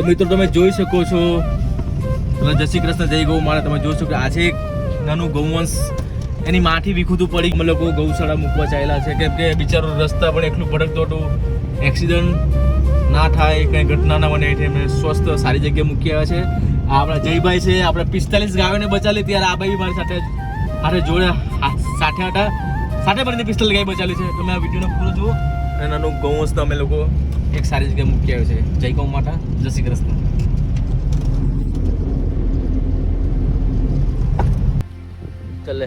તો મિત્રો તમે જોઈ શકો છો. પેલા જય શ્રી કૃષ્ણ, જય ગૌ મારા તમે જોઈ શકો આ એક નાનું ગૌવંશ. એની માથી વિખુતું પડી અમે લોકો ગૌશાળા મૂકવા ચાલ્યા છે. કેમ કે બિચારો રસ્તા પણ એટલું ભડકતો હતો. એક્સિડન્ટ ના થાય, કંઈ ઘટના ના બને એટલે એમને સ્વસ્થ, સારી જગ્યાએ મૂકી આવ્યા છે. આ આપણા જયભાઈ છે, આપણે પિસ્તાલીસ ગાયોને બચાવી ત્યારે આ ભાઈ મારી સાથે હાથે જોડે સાથે હતા. સાથે મળીને પિસ્તાલીસ ગાય બચાવી છે. તમે આ વિડીયોને પૂરો જુઓ. અને નાનું ગૌવંશ અમે લોકો એક સારી જગ્યાએ મૂકી આવ્યો છે. જય ગૌ માતા જય શ્રી કૃષ્ણ. ચાલે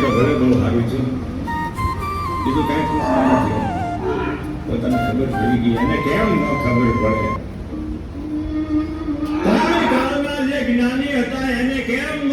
તો ભલે બહુ સારું છે. બીજું કાંઈ પૂછતા નથી. પોતાને ખબર પડી ગઈ. એને કેમ ન ખબર પડે? જ્ઞાની હતા, એને કેમ